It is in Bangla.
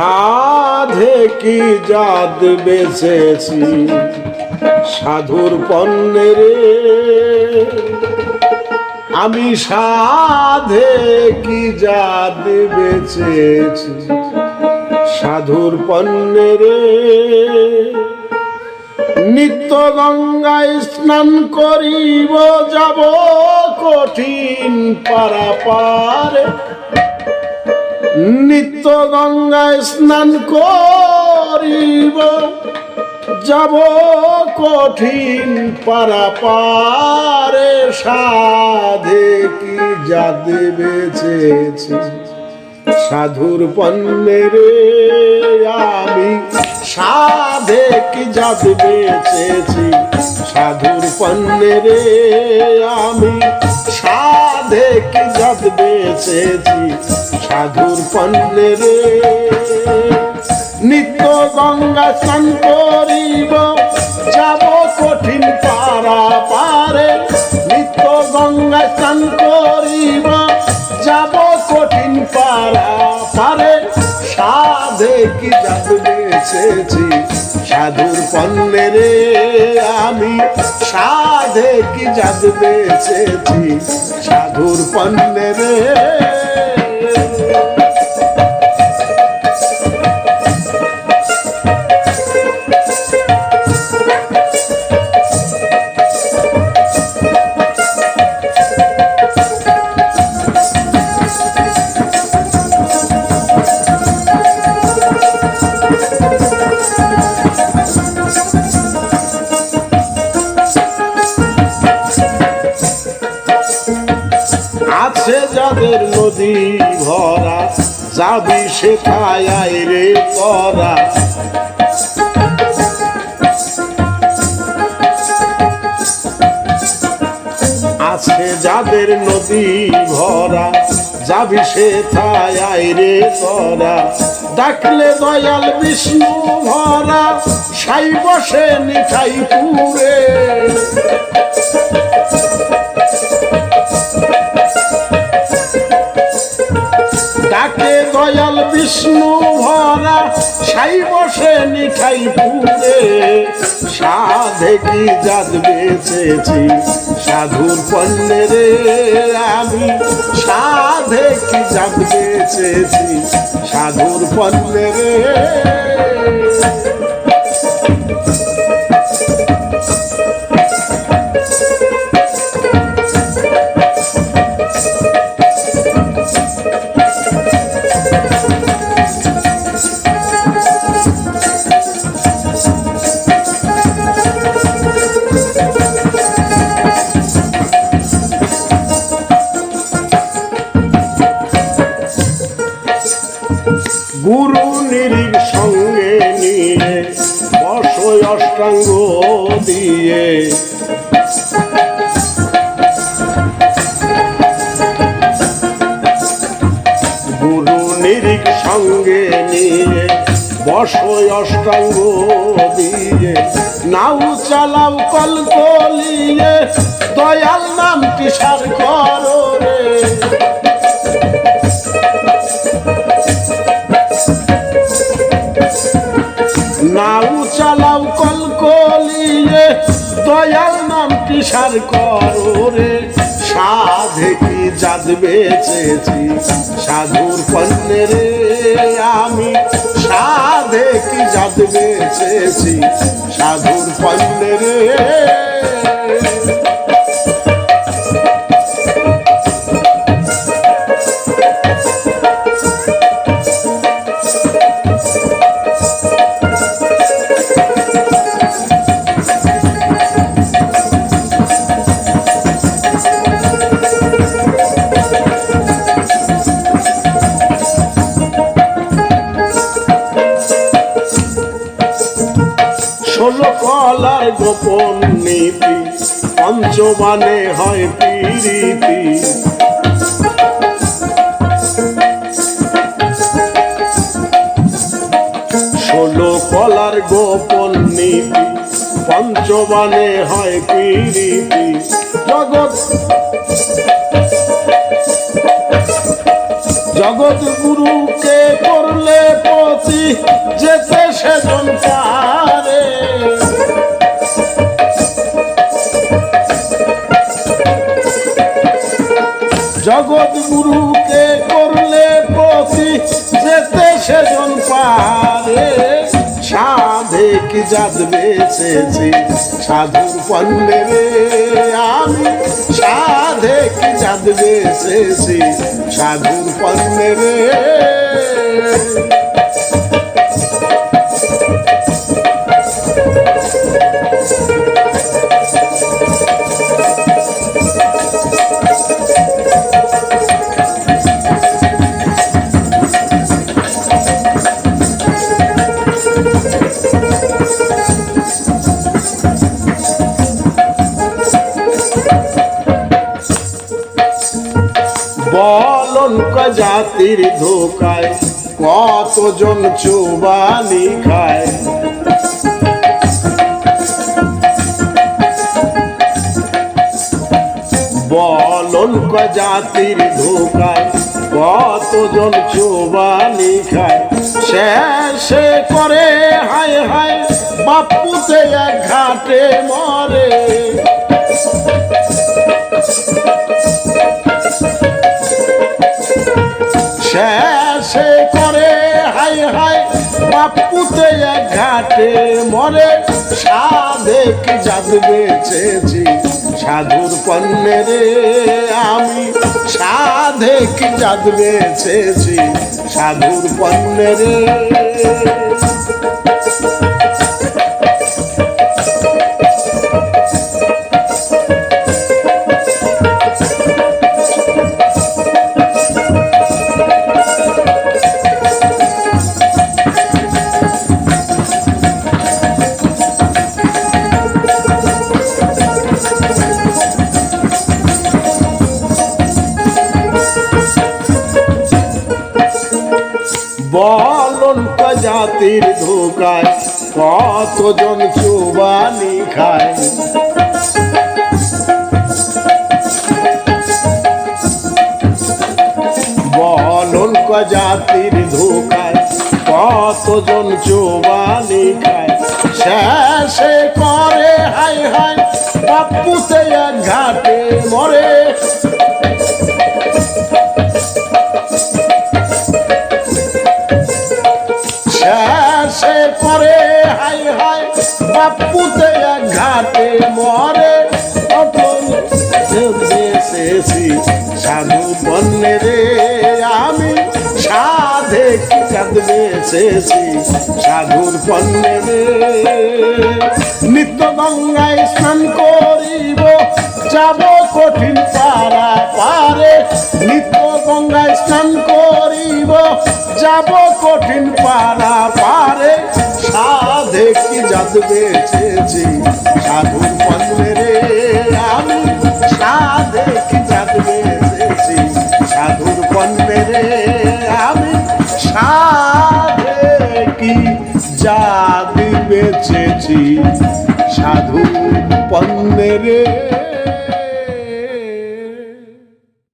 সাধে কি জাত বেছেছি সাধুর পণ্যের আমি সাধে কি জাত বেছেছি সাধুর পণ্যের নিত্য গঙ্গায় স্নান করিব, যাব কঠিন পারাপারে। নিত্য গঙ্গায় স্নান করিব, যাব কঠিন পারাপারে, সাধে কি যাদে বেছেছি সাধুর পণ্যে রে, আমি সাধে কি জাত বেছেছি সাধুর পণ্যে রে, আমি সাধে কি জাত বেছেছি সাধুর পণ্যের নিত্য গঙ্গা স্নান করিব, যাব কঠিন পারা পারে নিত্য গঙ্গা স্নান করিব, যাব কঠিন পারা পারে সাধে কি জাত বেছেছি সাধুর পণ্যের আমি সাধে কি জাত বেছেছি সাধুর পণ্যের আছে নদী ভরা, যাবি সেথায় রে করা আছে যাদের নদী ভরা, যাবি সেথায় আয় রে করা ডাকলে দয়াল বিষ্ণু ভরা সাই বসে নিঠাই পুরে বিষ্ণু সাই বসে নিঠাই পুরে সাধে কি জাত বেছেছি সাধুর পণ্যের আমি। সাধে কি জাত বেছেছি সাধুর পণ্যের গুরু দিয়ে। গুরু নিরিক সঙ্গে নিয়ে বসয় অষ্টাঙ্গ দিয়ে। নাও চালাও কলকলিয়ে দয়াল নামটি সার করো রে। নামটি করে রে। সাধে কি জাত বেছেছি সাধুর পণ্যের আমি সাধে কি জাত বেছেছি সাধুর পণ্যের ষোলো কলার গোপন নীতি পঞ্চবানে হয় পিরিতি। ষোলো কলার গোপন নীতি পঞ্চবানে হয় পিরিতি। জগৎ জগৎ গুরুকে করলে পতি, যেতে সেজন পারে জগৎ গুরুকে করলে প্রতি যেতে সেজন পারে। সাধে কি জাত বেছেছি সাধুর পণ্যে আমি। সাধে কি জাত বেছেছি সাধুর পণ্যে রে বলন জাতির ধোকায়, কতজন চোবানি খায়। বলন জাতির ধোকায়, কতজন চোবানি খায়। শেষে করে হায় হায়, বাপুতে ঘাটে মরে শেষে করে হাই হাই বাপুতে এক ঘাটে মরে। সাধে কি জাদু বেঁচেছি, সাধুর পণ্যে রে আমি। সাধে কি জাদু বেঁচেছি, সাধুর পণ্যে রে। জাতির ধোকায়, কতজন চোবানি খায়। বলন জাতির ধোকায়, কতজন চোবানি খায়। শেষে করে হাই হাই এক ঘাটে মরে এক ঘাটে মরে। দেশেছি সাধু বন্যে রে। আমি সাধে কাঁদবে এসেছি সাধুর পণ্যে রে। নিত্য গঙ্গায় স্নান করিব, যাব কঠিন পারা পারে, নিত্য গঙ্গায় স্নান করিব। যাব কঠিন পারা পারে, সাধে কি জাত বেছেছি সাধুর পণ্যে রে আমি, সাধে কি জাত বেছেছি সাধুর পণ্যে রে আমি, সাধে কি জাত বেছেছি সাধু পণ্যে রে